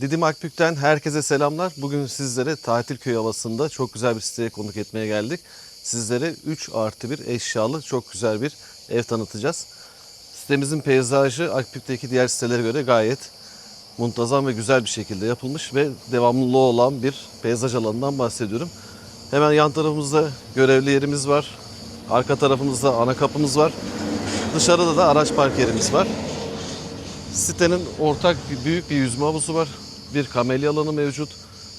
Didim Akbük'ten herkese selamlar. Bugün sizlere tatil köy havasında çok güzel bir siteye konuk etmeye geldik. Sizlere 3 artı 1 eşyalı çok güzel bir ev tanıtacağız. Sitemizin peyzajı Akbük'teki diğer sitelere göre gayet muntazam ve güzel bir şekilde yapılmış ve devamlılığı olan bir peyzaj alanından bahsediyorum. Hemen yan tarafımızda görevli yerimiz var. Arka tarafımızda ana kapımız var. Dışarıda da araç park yerimiz var. Sitenin ortak büyük bir yüzme havuzu var. Bir kamelya alanı mevcut.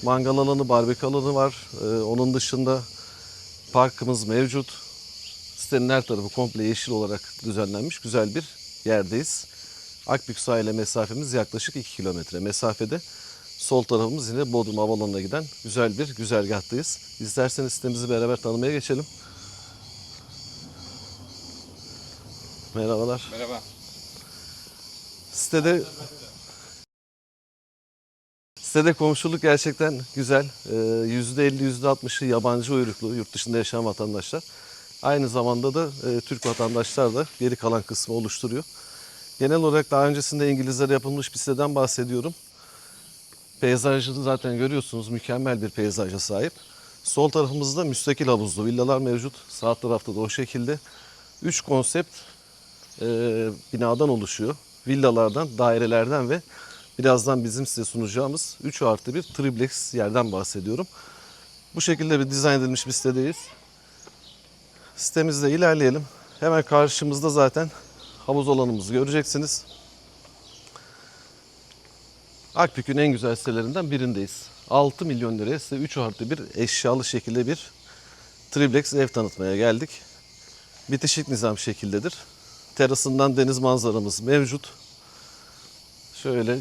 Mangal alanı, barbekü alanı var. Ee, onun dışında parkımız mevcut. Sitenin her tarafı komple yeşil olarak düzenlenmiş güzel bir yerdeyiz. Akbük sahile mesafemiz yaklaşık 2 kilometre mesafede. Sol tarafımız yine Bodrum Havaalanı'na giden güzel bir güzergahtayız. İsterseniz sitemizi beraber tanımaya geçelim. Merhabalar. Merhaba. Sitede Sitede komşuluk gerçekten güzel. Ee, %50 %60'ı yabancı uyruklu yurt dışında yaşayan vatandaşlar. Aynı zamanda da e, Türk vatandaşlar da geri kalan kısmı oluşturuyor. Genel olarak daha öncesinde İngilizlere yapılmış bir siteden bahsediyorum. Peyzajını zaten görüyorsunuz. Mükemmel bir peyzaja sahip. Sol tarafımızda müstakil havuzlu villalar mevcut. Sağ tarafta da o şekilde. Üç konsept e, binadan oluşuyor. Villalardan, dairelerden ve birazdan bizim size sunacağımız 3 artı bir triplex yerden bahsediyorum. Bu şekilde bir dizayn edilmiş bir sitedeyiz. Sitemizde ilerleyelim. Hemen karşımızda zaten havuz alanımızı göreceksiniz. Akbük'ün en güzel sitelerinden birindeyiz. 6 milyon liraya size 3 artı bir eşyalı şekilde bir triplex ev tanıtmaya geldik. Bitişik nizam şekildedir. Terasından deniz manzaramız mevcut. Şöyle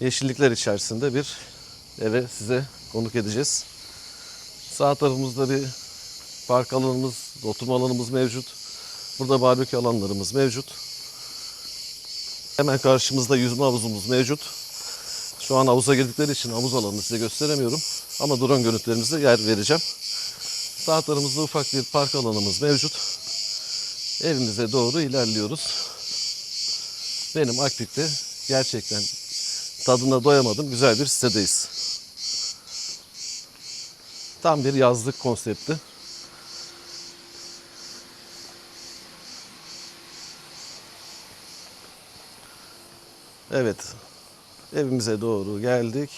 yeşillikler içerisinde bir eve size konuk edeceğiz. Sağ tarafımızda bir park alanımız, oturma alanımız mevcut. Burada barbekü alanlarımız mevcut. Hemen karşımızda yüzme havuzumuz mevcut. Şu an havuza girdikleri için havuz alanını size gösteremiyorum. Ama drone görüntülerimize yer vereceğim. Sağ tarafımızda ufak bir park alanımız mevcut. Evimize doğru ilerliyoruz. Benim Akbük'te gerçekten tadına doyamadım güzel bir sitedeyiz. Tam bir yazlık konsepti. Evet. Evimize doğru geldik.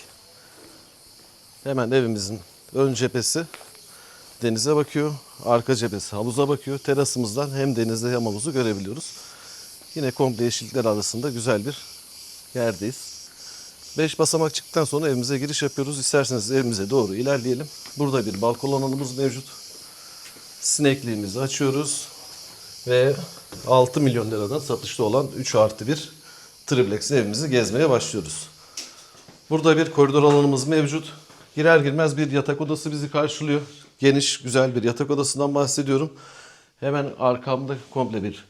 Hemen evimizin ön cephesi denize bakıyor. Arka cephesi havuza bakıyor. Terasımızdan hem denizi hem havuzu görebiliyoruz. Yine komple yeşillikler arasında güzel bir yerdeyiz. 5 basamak çıktıktan sonra evimize giriş yapıyoruz. İsterseniz evimize doğru ilerleyelim. Burada bir balkon alanımız mevcut. Sinekliğimizi açıyoruz. Ve 6 milyon liradan satışta olan 3 artı 1 triplex evimizi gezmeye başlıyoruz. Burada bir koridor alanımız mevcut. Girer girmez bir yatak odası bizi karşılıyor. Geniş, güzel bir yatak odasından bahsediyorum. Hemen arkamda komple bir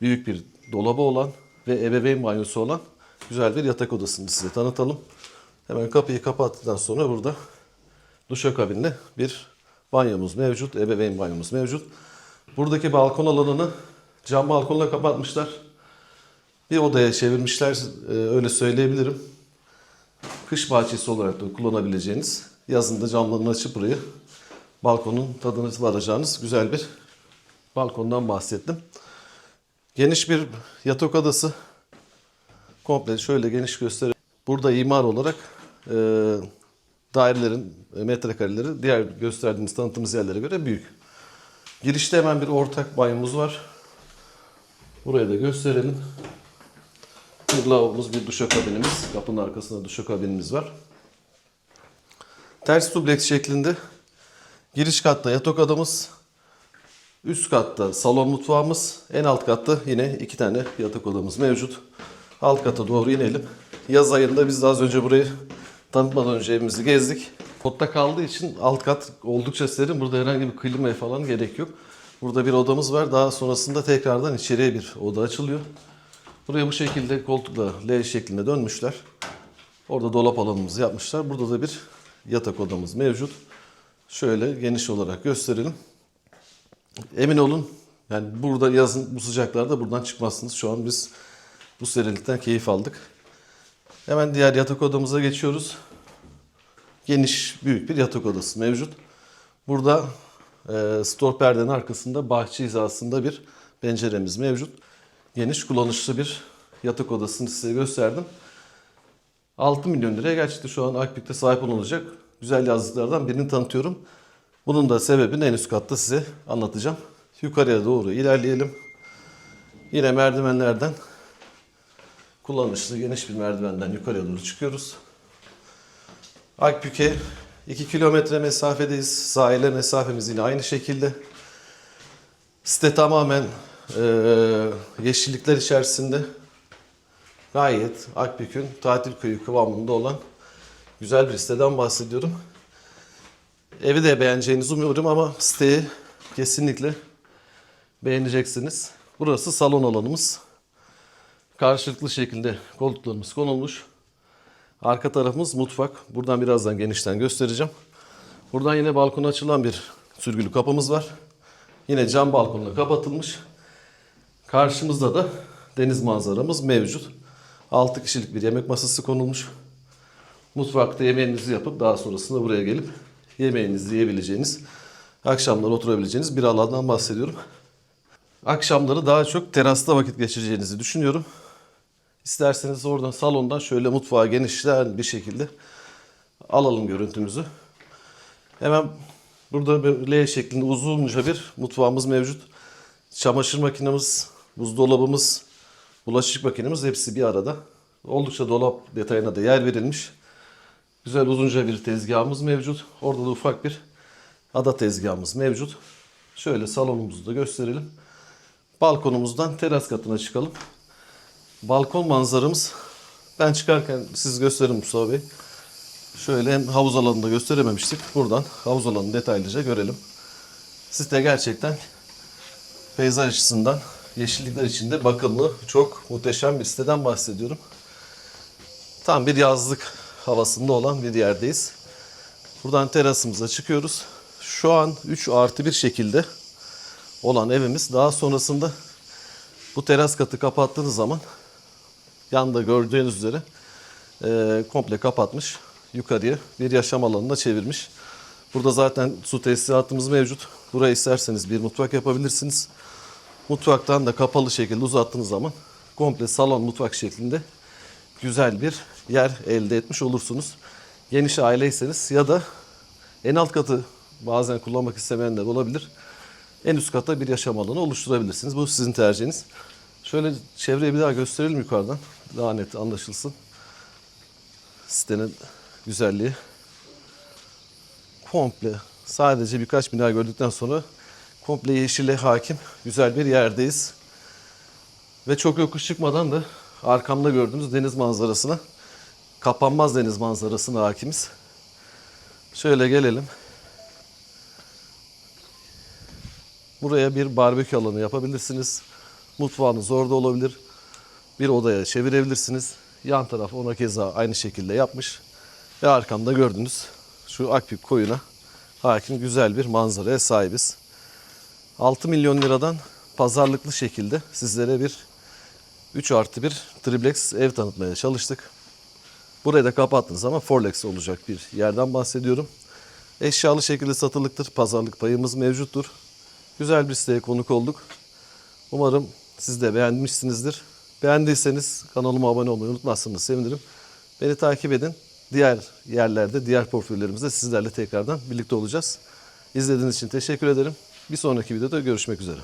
büyük bir dolabı olan ve ebeveyn banyosu olan güzel bir yatak odasını size tanıtalım. Hemen kapıyı kapattıktan sonra burada duşakabinli bir banyomuz mevcut. Ebeveyn banyomuz mevcut. Buradaki balkon alanını cam balkonla kapatmışlar. Bir odaya çevirmişler e, öyle söyleyebilirim. Kış bahçesi olarak da kullanabileceğiniz yazında camlarını açıp burayı balkonun tadını varacağınız güzel bir balkondan bahsettim. Geniş bir yatak odası. Komple şöyle geniş göstereyim. Burada imar olarak e, dairelerin e, metrekareleri diğer gösterdiğimiz tanıtımız yerlere göre büyük. Girişte hemen bir ortak banyomuz var. Burayı da gösterelim. Bir lavabomuz, bir duşakabinimiz. Kapının arkasında duşakabinimiz var. Ters dubleks şeklinde giriş katta yatak odamız, üst katta salon mutfağımız, en alt katta yine iki tane yatak odamız mevcut. Alt kata doğru inelim. Yaz ayında biz de az önce burayı tanıtmadan önce evimizi gezdik. Kotta kaldığı için alt kat oldukça serin. Burada herhangi bir klimaya falan gerek yok. Burada bir odamız var. Daha sonrasında tekrardan içeriye bir oda açılıyor. Buraya bu şekilde koltukla L şeklinde dönmüşler. Orada dolap alanımızı yapmışlar. Burada da bir yatak odamız mevcut. Şöyle geniş olarak gösterelim. Emin olun yani burada yazın bu sıcaklarda buradan çıkmazsınız. Şu an biz bu serilikten keyif aldık. Hemen diğer yatak odamıza geçiyoruz. Geniş, büyük bir yatak odası mevcut. Burada e, stor perdenin arkasında bahçe hizasında bir penceremiz mevcut. Geniş, kullanışlı bir yatak odasını size gösterdim. 6 milyon liraya gerçekten şu an Akbük'te sahip olunacak güzel yazlıklardan birini tanıtıyorum. Bunun da sebebini en üst katta size anlatacağım. Yukarıya doğru ilerleyelim. Yine merdivenlerden kullanışlı geniş bir merdivenden yukarıya doğru çıkıyoruz. Akbük'e 2 kilometre mesafedeyiz. Sahile mesafemiz yine aynı şekilde. Site tamamen eee, yeşillikler içerisinde. Gayet Akbük'ün tatil köyü kıvamında olan güzel bir siteden bahsediyorum. Evi de beğeneceğinizi umuyorum ama siteyi kesinlikle beğeneceksiniz. Burası salon alanımız. Karşılıklı şekilde koltuklarımız konulmuş. Arka tarafımız mutfak. Buradan birazdan genişten göstereceğim. Buradan yine balkona açılan bir sürgülü kapımız var. Yine cam balkonla kapatılmış. Karşımızda da deniz manzaramız mevcut. 6 kişilik bir yemek masası konulmuş. Mutfakta yemeğinizi yapıp daha sonrasında buraya gelip yemeğinizi yiyebileceğiniz, akşamları oturabileceğiniz bir alandan bahsediyorum. Akşamları daha çok terasta vakit geçireceğinizi düşünüyorum. İsterseniz oradan salondan şöyle mutfağa genişleyen bir şekilde alalım görüntümüzü. Hemen burada böyle L şeklinde uzunca bir mutfağımız mevcut. Çamaşır makinemiz, buzdolabımız, bulaşık makinemiz hepsi bir arada. Oldukça dolap detayına da yer verilmiş. Güzel uzunca bir tezgahımız mevcut. Orada da ufak bir ada tezgahımız mevcut. Şöyle salonumuzu da gösterelim. Balkonumuzdan teras katına çıkalım. Balkon manzaramız ben çıkarken siz gösterin Mustafa Bey. Şöyle hem havuz alanında gösterememiştik. Buradan havuz alanını detaylıca görelim. Site gerçekten peyzaj açısından yeşillikler içinde bakımlı, çok muhteşem bir siteden bahsediyorum. Tam bir yazlık havasında olan bir yerdeyiz. Buradan terasımıza çıkıyoruz. Şu an 3 artı bir şekilde olan evimiz. Daha sonrasında bu teras katı kapattığınız zaman yanda gördüğünüz üzere e, komple kapatmış. Yukarıya bir yaşam alanına çevirmiş. Burada zaten su tesisatımız mevcut. Buraya isterseniz bir mutfak yapabilirsiniz. Mutfaktan da kapalı şekilde uzattığınız zaman komple salon mutfak şeklinde güzel bir yer elde etmiş olursunuz. Geniş aileyseniz ya da en alt katı bazen kullanmak istemeyenler olabilir. En üst kata bir yaşam alanı oluşturabilirsiniz. Bu sizin tercihiniz. Şöyle çevreyi bir daha gösterelim yukarıdan. Daha net anlaşılsın. Sitenin güzelliği. Komple sadece birkaç bina gördükten sonra komple yeşile hakim güzel bir yerdeyiz. Ve çok yokuş çıkmadan da arkamda gördüğünüz deniz manzarasına, kapanmaz deniz manzarasına hakimiz. Şöyle gelelim. Buraya bir barbekü alanı yapabilirsiniz. Mutfağınız orada olabilir. Bir odaya çevirebilirsiniz. Yan taraf ona keza aynı şekilde yapmış. Ve arkamda gördüğünüz şu Akbük koyuna hakim güzel bir manzaraya sahibiz. 6 milyon liradan pazarlıklı şekilde sizlere bir 3 artı bir triplex ev tanıtmaya çalıştık. Burayı da kapattığınız zaman Forlex olacak bir yerden bahsediyorum. Eşyalı şekilde satılıktır. Pazarlık payımız mevcuttur. Güzel bir siteye konuk olduk. Umarım siz de beğenmişsinizdir. Beğendiyseniz kanalıma abone olmayı unutmazsınız sevinirim. Beni takip edin. Diğer yerlerde, diğer profillerimizde sizlerle tekrardan birlikte olacağız. İzlediğiniz için teşekkür ederim. Bir sonraki videoda görüşmek üzere.